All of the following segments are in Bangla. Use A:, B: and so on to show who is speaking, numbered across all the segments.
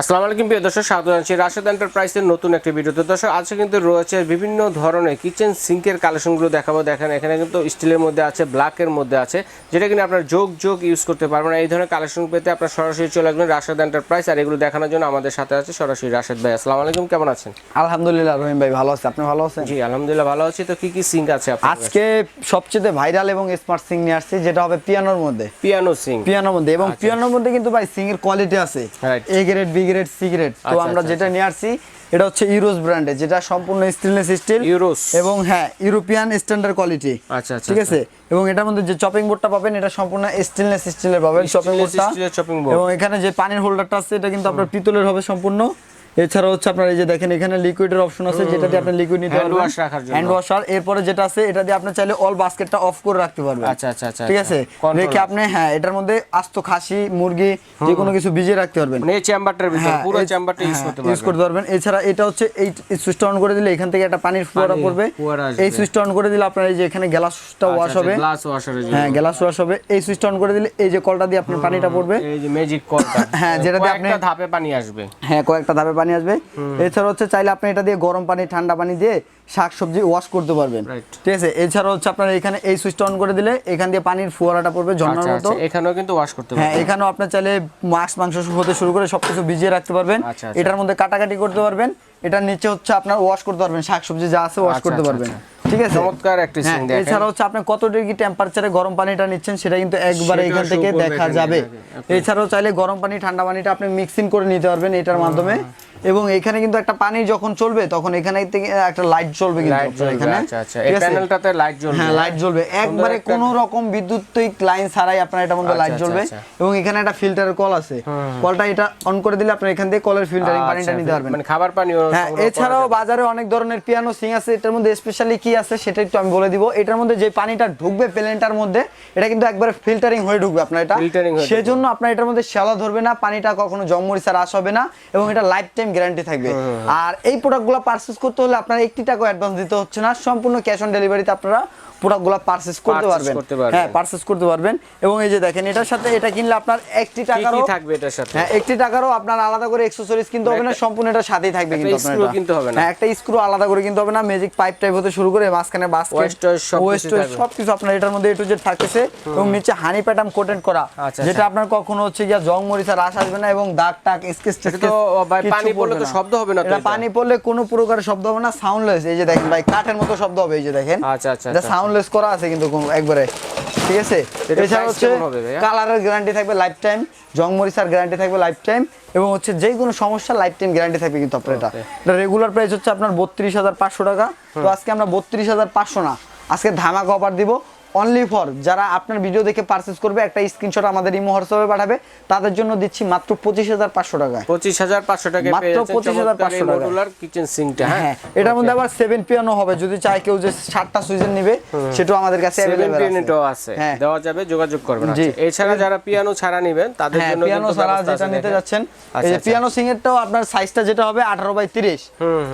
A: আসসালামু আলাইকুম প্রিয় দর্শক স্বাগত জানাচ্ছি রাশেদ এন্টারপ্রাইজের নতুন একটি ভিডিওতে। দর্শক আজকে কিন্তু রয়েছে বিভিন্ন ধরনের কিচেন সিঙ্কের কালেকশনগুলো দেখাবো। দেখেন এখানে কিন্তু স্টিলের মধ্যে আছে ব্ল্যাকের মধ্যে আছে যেটা কিনা আপনার যোগ যোগ ইউজ করতে পারবেন। এই ধরনের কালেকশন পেতে আপনার সরাসরি চলে আসবেন রাশেদ এন্টারপ্রাইজ আর এগুলো দেখানোর জন্য আমাদের সাথে আছে সরাসরি রাশেদ ভাই। আসসালামু আলাইকুম কেমন আছেন?
B: আলহামদুলিল্লাহ রহিম ভাই ভালো আছে। আপনি ভালো আছেন?
A: জি আলহামদুলিল্লাহ ভালো আছি। তো কি কি সিঙ্ক আছে
B: আজকে সবচেয়ে ভাইরাল এবং স্মার্ট সিং নিয়ে আসছি যেটা হবে পিয়ানোর মধ্যে।
A: পিয়ানো সিঙ্ক
B: পিয়ানোর মধ্যে। এবং পিয়ানোর মধ্যে কিন্তু ভাই সিঙ্কের কোয়ালিটি আছে. A grade B grade C grade তো
A: আচ্ছা,
B: আমরা
A: আচ্ছা,
B: যেটা নিয়ে আসছি এটা হচ্ছে ইউরোস ব্র্যান্ডের যেটা সম্পূর্ণ স্টেনলেস স্টিল
A: ইউরোস।
B: এবং হ্যাঁ ইউরোপিয়ান স্ট্যান্ডার্ড কোয়ালিটি
A: আচ্ছা আচ্ছা
B: ঠিক আছে? এবং এটার মধ্যে যে চপিং বোর্ডটা পাবেন এটা সম্পূর্ণ স্টেনলেস স্টিলের পাবেন চপিং বোর্ডটা। এবং এখানে যে পানির হোল্ডারটা আছে এটা কিন্তু আপনার পিতলের হবে সম্পূর্ণ। এছাড়া হচ্ছে আপনার এই যে দেখেন এখানে লিকুইডের অপশন আছে যেটা দিয়ে আপনি লিকুইড নিতে পারবেন।
A: wash রাখার জন্য।
B: হ্যান্ড ওয়াশার এরপরে যেটা আছে এটা দিয়ে আপনি চাইলে অল বাস্কেটটা অফ করে রাখতে পারবেন।
A: আচ্ছা, আচ্ছা, আচ্ছা,
B: ঠিক
A: আচ্ছা।
B: আছে? রেখে আপনি হ্যাঁ এটার মধ্যে আস্ত খাসি মুরগি যে কোনো কিছু ভিজিয়ে রাখতে পারবেন।
A: মানে এই চেম্বারটার ভিতর
B: হ্যাঁ,
A: পুরো চেম্বারটা ইউজ
B: হ্যাঁ,
A: করতে
B: ইউজ করতে পারবেন। এছাড়া এটা হচ্ছে এই সুইচটা অন করে দিলে এখান থেকে একটা পানির ফোয়ারা পড়বে। এই সুইচটা অন করে দিলে আপনার এই যে এখানে গ্লাসটা ওয়াশ হবে।
A: গ্লাস ওয়াশারের জন্য।
B: হ্যাঁ গ্লাস ওয়াশ হবে। এই সুইচটা অন করে দিলে এই যে কলটা দিয়ে আপনার পানিটা পড়বে।
A: এই যে ম্যাজিক কলটা।
B: হ্যাঁ, যেটা দিয়ে আপনি-
A: ধাপে পানি আসবে।
B: হ্যাঁ কয়েকটা ধাপে পানি আসবে। এছাড়া হচ্ছে চাইলে আপনি এটা দিয়ে গরম পানি ঠান্ডা পানি দিয়ে শাকসবজি ওয়াশ করতে পারবেন। ঠিক আছে? এছাড়া হচ্ছে আপনার এখানে এই সুইচটা অন করে দিলে এখান দিয়ে পানির ফোয়ারাটা পড়বে ঝর্ণার
A: আচ্ছা
B: মতো।
A: আচ্ছা। এখানেও কিন্তু ওয়াশ করতে
B: হ্যাঁ
A: পারবেন।
B: এখানেও আপনি চাইলে মাছ মাংস হতে শুরু করে সবকিছু ভিজিয়ে রাখতে পারবেন।
A: আচ্ছা।
B: এটার মধ্যে কাটাকাটি করতে পারবেন। এটার নিচে হচ্ছে আপনার ওয়াশ করতে পারবেন। শাকসবজি যা আছে ওয়াশ করতে পারবেন। ঠিক আছে?
A: চমৎকার একটি
B: হ্যাঁ,
A: সিং দেখেন।
B: এছাড়া হচ্ছে আপনি কত ডিগ্রি টেম্পারেচারে গরম পানিটা নিচ্ছেন সেটা কিন্তু একবারে এখান থেকে দেখা যাবে। এছাড়াও চাইলে গরম পানি ঠান্ডা পানিটা আপনি মিক্সিং করে নিতে পারবেন এটার মাধ্যমে। এবং এখানে কিন্তু একটা পানি যখন চলবে তখন এখানে থেকে একটা লাইট জ্বলবে কিন্তু এখানে।
A: আচ্ছা আচ্ছা। এই প্যানেলটাতে লাইট জ্বলবে
B: হ্যাঁ লাইট জ্বলবে। একবারে কোনো রকম বিদ্যুতিক লাইন ছাড়াই আপনার এটার মধ্যে
A: আচ্ছা,
B: লাইট
A: আচ্ছা,
B: জ্বলবে।
A: আচ্ছা।
B: এবং এখানে একটা ফিল্টারের কল আছে। কলটা এটা অন করে দিলে আপনি এখান থেকে কলের ফিল্টারিং পানিটা
A: আচ্ছা,
B: নিতে পারবেন।
A: মানে খাবার পানিও
B: হ্যাঁ এছাড়াও বাজারে অনেক ধরনের পিয়ানো সিং আছে এটার মধ্যে স্পেশালি কি আছে সেটা একটু আমি বলে দিব। এটার মধ্যে যে পানিটা ঢুকবে প্লেনটার মধ্যে এটা কিন্তু একবারে ফিল্টারিং হয়ে ঢুকবে আপনার এটা। সেজন্য আপনার এটার মধ্যে শ্যালা ধরবে না পানিটা কখনো জমমরিচা রাস হবে না এবং এটা লাইফ টাইম গ্যারান্টি থাকবে। আর এই প্রোডাক্টগুলো পারচেস করতে হলে আপনার একটি টাকা অ্যাডভান্স দিতে হচ্ছে না। সম্পূর্ণ ক্যাশ অন ডেলিভারিতে আপনারা প্রোডাক্টগুলো পারচেজ করতে পারবেন। হ্যাঁ পারচেজ করতে পারবেন। এবং এই যে দেখেন এটার সাথে এটা কিনলে আপনার একটি টাকারও
A: থাকবে এটার সাথে?
B: হ্যাঁ একটি টাকারও আপনার আলাদা করে কিনতে হবে না সম্পূর্ণ এটা সাথেই থাকবে কিন্তু আপনার
A: কিনতে হবে না।
B: হ্যাঁ একটা স্ক্রু আলাদা করে কিনতে হবে না ম্যাজিক পাইপ টাইপ হতে শুরু করে মাঝখানে বাস্কেট ওয়েস্ট
A: থাকবে।
B: সবকিছু আপনার এটার মধ্যে এ টু জেড থাকতেছে এবং নিচে হানি প্যাটার্ন কোটেড করা
A: আচ্ছা,
B: যেটা আপনার কখনো হচ্ছে গিয়া জং মরিচা রাস আসবে না এবং দাগ টাক স্কেচ
A: তো পানি পড়লে তো শব্দ হবে না
B: এটা? পানি পড়লে কোনো প্রকার শব্দ হবে না সাউন্ডলেস এই যে দেখেন ভাই কাঠের মতো শব্দ হবে এই যে দেখেন।
A: আচ্ছা, আচ্ছা,
B: এটা
A: আচ্ছা।
B: সাউন্ডলেস করা আছে কিন্তু একবারে। ঠিক আছে?
A: এটা
B: এছাড়া হচ্ছে? কালারের গ্যারান্টি থাকবে লাইফ টাইম জং মরিচার গ্যারান্টি থাকবে লাইফ টাইম এবং হচ্ছে যে কোনো সমস্যা লাইফ টাইম গ্যারান্টি থাকবে কিন্তু আপনার এটা। এটা রেগুলার প্রাইস হচ্ছে আপনার বত্রিশ হাজার পাঁচশো টাকা। তো আজকে আমরা বত্রিশ হাজার পাঁচশো না আজকে ধামাকা অফার দিব। অনলি ফর যারা আপনার ভিডিও দেখে পারচেস করবে একটা স্ক্রিনশট আমাদের ইমো হোয়াটসঅ্যাপে পাঠাবে তাদের জন্য দিচ্ছি মাত্র পঁচিশ হাজার পাঁচশো টাকায়।
A: পঁচিশ হাজার পাঁচশো টাকা
B: মাত্র
A: পেয়ে যাচ্ছেন
B: 25,500 টাকা।
A: মডুলার কিচেন সিঙ্কটা হ্যাঁ?
B: এটার মধ্যে আবার সেভেন পিয়ানো হবে যদি চায় কেউ যে সাতটা সুইচের নিবে সেটাও আমাদের কাছে
A: সেভেন
B: অ্যাভেলেবল
A: পিয়ানোটাও আছে।
B: হ্যাঁ।
A: দেওয়া যাবে যোগাযোগ করবেন। আচ্ছা, এছাড়া যারা পিয়ানো ছাড়া নেবেন তাদের
B: হ্যাঁ
A: জন্য
B: পিয়ানো ছাড়া যেটা নিতে যাচ্ছেন এই
A: আচ্ছা,
B: যে
A: আচ্ছা।
B: পিয়ানো সিংয়েরটাও আপনার সাইজটা যেটা হবে আঠারো বাই তিরিশ।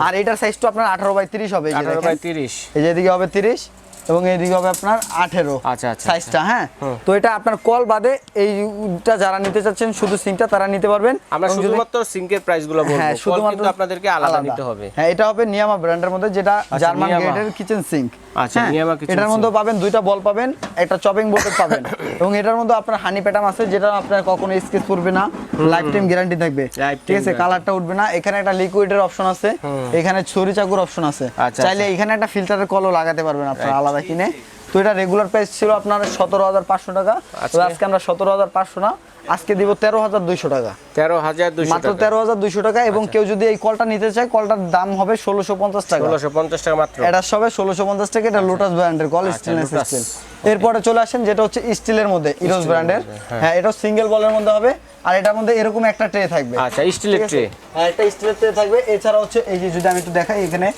B: আর এটার সাইজটা আপনার আঠারো বাই তিরিশ হবে এই যে
A: 18
B: দেখেন।
A: বাই 30
B: এই যে এদিকে হবে তিরিশ। এবং এইদিকে হবে আপনার আঠেরো
A: আচ্ছা, আচ্ছা,
B: সাইজটা হ্যাঁ? তো এটা আপনার কল বাদে এইটা যারা নিতে চাচ্ছেন শুধু সিংটা তারা নিতে পারবেন।
A: আমরা শুধুমাত্র সিঙ্কের প্রাইস বলব।
B: হ্যাঁ শুধুমাত্র
A: আপনাদেরকে আলাদা নিতে হবে।
B: হ্যাঁ এটা হবে নিয়ামা ব্র্যান্ডের মধ্যে যেটা জার্মান গ্রেডের কিচেন সিঙ্ক
A: আচ্ছা, নিয়ামা kitchen
B: এটার মধ্যে পাবেন দুইটা বল পাবেন একটা চপিং বোর্ড পাবেন। এবং এটার মধ্যে আপনার হানি প্যাটাম আছে যেটা আপনার কখনো স্কেচ পড়বে না। লাইফ টাইম গ্যারান্টি থাকবে। ঠিক আছে কালারটা উঠবে না। এখানে একটা লিকুইডের অপশন আছে। এখানে ছুরি চাকুর অপশন আছে।
A: আচ্ছা,
B: চাইলে এখানে একটা ফিল্টারের কলও লাগাতে পারবেন আপনারা আলাদা কিনে তো এটা রেগুলার প্রাইস ছিল আপনার সতেরো হাজার পাঁচশো টাকা।
A: আজকে?
B: আমরা সতেরো হাজার পাঁচশো না আজকে দিব তেরো হাজার দুইশো টাকা।
A: তেরো হাজার
B: মাত্র তেরো হাজার দুইশো টাকা এবং
A: আচ্ছা।
B: কেউ যদি এই কলটা নিতে চায় কলটার দাম হবে ষোলোশো পঞ্চাশ টাকা।
A: ষোলোশো পঞ্চাশ টাকা মাত্র।
B: এটা সবে ষোলোশো পঞ্চাশ টাকা এটা লোটাস ব্র্যান্ডের কল স্টেনলেস স্টিল এরপরে চলে আসেন যেটা হচ্ছে স্টিলের মধ্যে ইরোস ব্র্যান্ডের হ্যাঁ। এটা সিঙ্গেল বলের মধ্যে হবে আর এটার মধ্যে এরকম একটা ট্রে থাকবে।
A: আচ্ছা স্টিলের ট্রে
B: হ্যাঁ একটা স্টিলের ট্রে থাকবে। এছাড়া হচ্ছে এই যে যদি আমি একটু দেখাই এখানে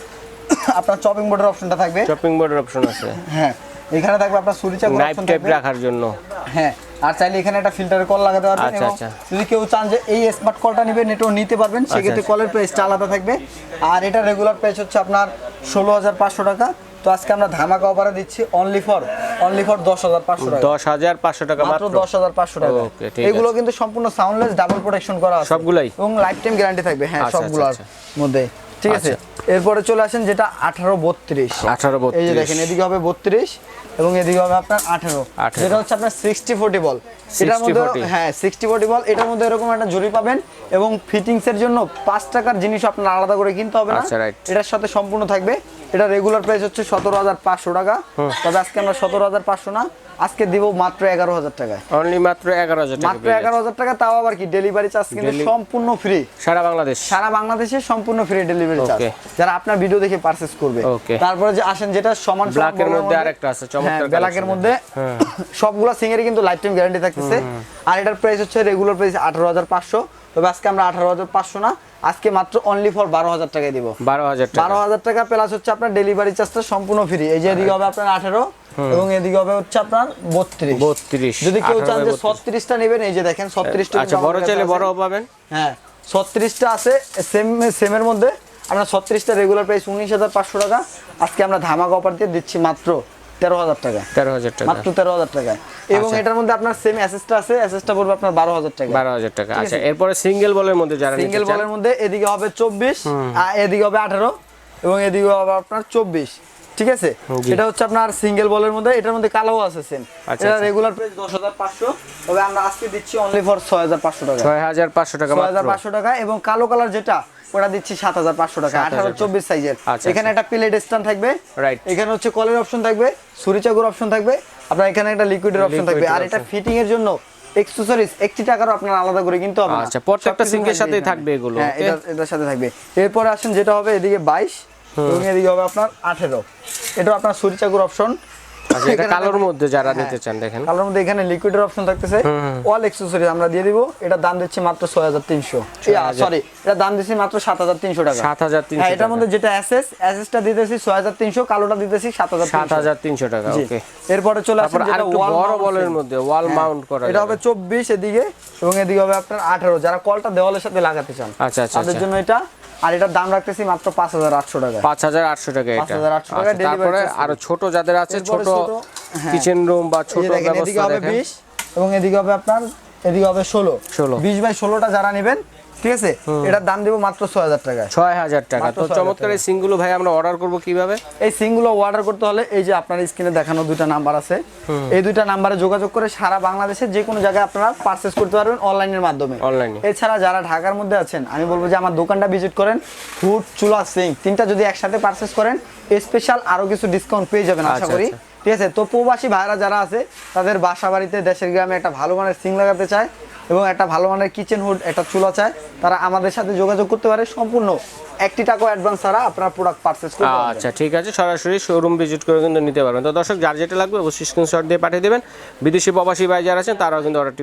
B: আপনার চপিং বোর্ডের অপশনটা থাকবে।
A: শপিং বোর্ডের অপশন আছে।
B: হ্যাঁ এখানে থাকবে আপনার সুরি চাকুর
A: নাইফ টাইপ রাখার জন্য।
B: হ্যাঁ আর চাইলে এখানে একটা ফিল্টারের কল লাগাতে পারবেন
A: আচ্ছা,
B: এবং
A: আচ্ছা।
B: যদি কেউ চান যে এই স্মার্ট কলটা নেবেন এটাও নিতে পারবেন। সেক্ষেত্রে
A: আচ্ছা।
B: কলের প্রাইসটা আলাদা থাকবে। আর এটা রেগুলার প্রাইস হচ্ছে আপনার ষোলো হাজার পাঁচশো টাকা। তো আজকে আমরা ধামাকা অফারে দিচ্ছি অনলি ফর অনলি ফর দশ হাজার পাঁচশো টাকা।
A: দশ হাজার পাঁচশো টাকা
B: মাত্র দশ হাজার পাঁচশো টাকা। এগুলো কিন্তু সম্পূর্ণ সাউন্ডলেস ডাবল প্রোটেকশন করা আছে।
A: সবগুলাই?
B: এবং লাইফ টাইম গ্যারান্টি থাকবে। হ্যাঁ
A: আচ্ছা,
B: সবগুলোর
A: আচ্ছা,
B: মধ্যে। ঠিক আছে? এরপরে চলে আসেন যেটা আঠারো বত্রিশ।
A: আঠারো
B: এই যে দেখেন এদিকে হবে বত্রিশ এবং এদিকে হবে আপনার আঠারো। যেটা হচ্ছে আপনার সিক্সটি ফোর্টি বল এটার মধ্যে হ্যাঁ সিক্সটি ফোর্টি বল এটার মধ্যে এরকম একটা জুড়ি পাবেন এবং ফিটিংস এর জন্য পাঁচ টাকার জিনিস আপনার আলাদা করে কিনতে হবে না।
A: আচ্ছা,
B: এটার সাথে সম্পূর্ণ থাকবে। এটা রেগুলার প্রাইস হচ্ছে সতেরো হাজার পাঁচশো টাকা। তবে আজকে আমরা সতেরো হাজার পাঁচশো না আজকে দিব মাত্র এগারো হাজার টাকায়।
A: অনলি মাত্র এগারো হাজার
B: মাত্র এগারো হাজার টাকা তাও আবার কি? ডেলিভারি চার্জ কিন্তু সম্পূর্ণ ফ্রি
A: সারা বাংলাদেশ।
B: সারা বাংলাদেশে সম্পূর্ণ ফ্রি ডেলিভারি চার্জ যারা আপনার ভিডিও দেখে পারচেজ করবে তারপরে যে আসেন যেটা সমান
A: এর মধ্যে আরেকটা আছে, চমৎকার
B: হ্যাঁ, ব্ল্যাকের মধ্যে
A: হ্যাঁ।
B: সবগুলা সিঙ্গেরই কিন্তু লাইফ টাইম গ্যারান্টি থাকতেছে আর এটার প্রাইস হচ্ছে রেগুলার প্রাইস আঠারো হাজার পাঁচশো। তবে আজকে আমরা আঠারো হাজার পাঁচশো না আজকে মাত্র অনলি ফর বারো হাজার টাকায় দিব।
A: বারো হাজার টাকা।
B: বারো হাজার টাকা প্লাস হচ্ছে আপনার ডেলিভারি চার্জটা সম্পূর্ণ ফ্রি এই যে এদিকে হবে আপনার আঠারো এবং এদিকে হবে হচ্ছে আপনার বত্রিশ।
A: বত্রিশ।
B: যদি কেউ চান যে
A: 18
B: ছত্রিশটা নেবেন এই যে দেখেন ছত্রিশটা
A: আচ্ছা বড় চাইলে বড় পাবেন?
B: হ্যাঁ ছত্রিশটা আছে সেম সেমের মধ্যে। আমরা ছত্রিশটা রেগুলার প্রাইস উনিশ হাজার পাঁচশো টাকা। আজকে আমরা ধামাকা অফার দিয়ে দিচ্ছি মাত্র তেরো হাজার টাকা।
A: তেরো হাজার টাকা।
B: মাত্র তেরো হাজার টাকা। এবং
A: আচ্ছা।
B: এটার মধ্যে আপনার সেম অ্যাসেসটা আছে অ্যাসেসটা পড়বে আপনার বারো হাজার টাকা।
A: বারো হাজার টাকা। আচ্ছা এরপরে সিঙ্গেল বলের মধ্যে যারা
B: সিঙ্গেল বলের মধ্যে এদিকে হবে চব্বিশ আর এদিকে হবে আঠারো এবং এদিকে হবে আপনার চব্বিশ। ঠিক আছে? এটা হচ্ছে আপনার সিঙ্গেল বলের মধ্যে এটার মধ্যে কালোও আছে সেম
A: আচ্ছা,
B: এটা। রেগুলার প্রাইস দশ হাজার পাঁচশো তবে আমরা আজকে দিচ্ছি অনলি ফর ছয় হাজার পাঁচশো টাকা।
A: ছয় হাজার পাঁচশো টাকা
B: ছয় হাজার
A: মাত্র
B: পাঁচশো টাকা এবং কালো কালার যেটা ওটা দিচ্ছি সাত হাজার পাঁচশো টাকা।
A: 7,500
B: আঠারো চব্বিশ সাইজের এখানে একটা প্লেট স্ট্যান্ড থাকবে।
A: Right.
B: এখানে হচ্ছে কলের অপশন থাকবে ছুরি চাকুর অপশন থাকবে। আপনার এখানে একটা লিকুইডের অপশন থাকবে। আর এটা ফিটিং এর জন্য এক্সেসরিজ একটি টাকারও আপনার আলাদা করে কিনতে হবে
A: আচ্ছা, প্রত্যেকটা সিঙ্কের সাথেই থাকবে এগুলো,
B: হ্যাঁ এটা এটার সাথে থাকবে। এরপরে আসেন যেটা হবে এদিকে বাইশ। এবং এদিকে হবে আপনার আঠেরো। এটা আপনার ছুরি অপশন
A: আচ্ছা এটা কালোর মধ্যে যারা নিতে চান দেখেন।
B: কালোর মধ্যে এখানে লিকুইডের অপশন থাকতেছে। অল এক্সেসরিজ আমরা দিয়ে দিব। এটা দাম দিচ্ছি মাত্র ছয় হাজার তিনশো। সরি এটা দাম দিচ্ছি মাত্র সাত হাজার তিনশো টাকা।
A: 7,300
B: হ্যাঁ এটার মধ্যে যেটা অ্যাসেস অ্যাসেসটা দিতেছি কালোটা
A: টাকা ওকে
B: এরপরে চলে
A: তারপর
B: যেটা
A: বড় বলের মধ্যে ওয়াল মাউন্ট করা
B: এটা হবে চব্বিশ এদিকে এবং এদিকে হবে আপনার আঠারো। যারা কলটা দেওয়ালের সাথে লাগাতে চান
A: আচ্ছা, আচ্ছা,
B: তাদের। জন্য এটা আর এটার দাম রাখতেছি মাত্র পাঁচ হাজার আটশো টাকা।
A: পাঁচ হাজার আটশো টাকা এক
B: হাজার আটশো টাকা
A: আচ্ছা, তারপরে আরও ছোট যাদের আছে ছোট
B: হ্যাঁ।
A: কিচেন রুম বা ছোট
B: ব্যবস্থা দেখেন এদিকে হবে
A: দেখেন।
B: বিশ এবং এদিকে হবে আপনার এদিকে হবে ষোলো।
A: 16
B: বিশ বাই ষোলোটা যারা নেবেন ঠিক আছে? এটার দাম দিব মাত্র ছয় হাজার টাকায়।
A: ছয় হাজার টাকা তো চমৎকার এই সিঙ্গুলো ভাই আমরা অর্ডার করব কীভাবে?
B: এই সিমগুলো অর্ডার করতে হলে এই যে আপনার স্ক্রিনে দেখানো দুইটা নাম্বার আছে। এই দুইটা নাম্বারে যোগাযোগ করে সারা বাংলাদেশের যে কোনো জায়গায় আপনারা পারচেস করতে পারবেন অনলাইনের মাধ্যমে।
A: অনলাইনে
B: এছাড়া যারা ঢাকার মধ্যে আছেন আমি বলব যে আমার দোকানটা ভিজিট করেন ফুড চুলা সিং তিনটা যদি একসাথে পারচেস করেন স্পেশাল আরও কিছু ডিসকাউন্ট পেয়ে যাবেন আশা
A: আচ্ছা,
B: করি।
A: আচ্ছা।
B: ঠিক আছে? তো প্রবাসী ভাইরা যারা আছে তাদের বাসা বাড়িতে দেশের গ্রামে একটা ভালো মানের সিং লাগাতে চায় এবং একটা ভালো মানের কিচেন হুড একটা চুলা চায়, তারা আমাদের সাথে যোগাযোগ করতে পারে। সম্পূর্ণ একটি টাকা অ্যাডভান্স ছাড়া আপনার প্রোডাক্ট পারচেস করতে
A: আচ্ছা ঠিক আছে, সরাসরি শোরুম ভিজিট করে কিন্তু নিতে পারবেন। তো দর্শক, যার যেটা লাগবে অবশ্যই স্ক্রিনশট দিয়ে পাঠিয়ে দেবেন। বিদেশি প্রবাসী ভাই যারা আছেন, তারাও কিন্তু অর্ডারটি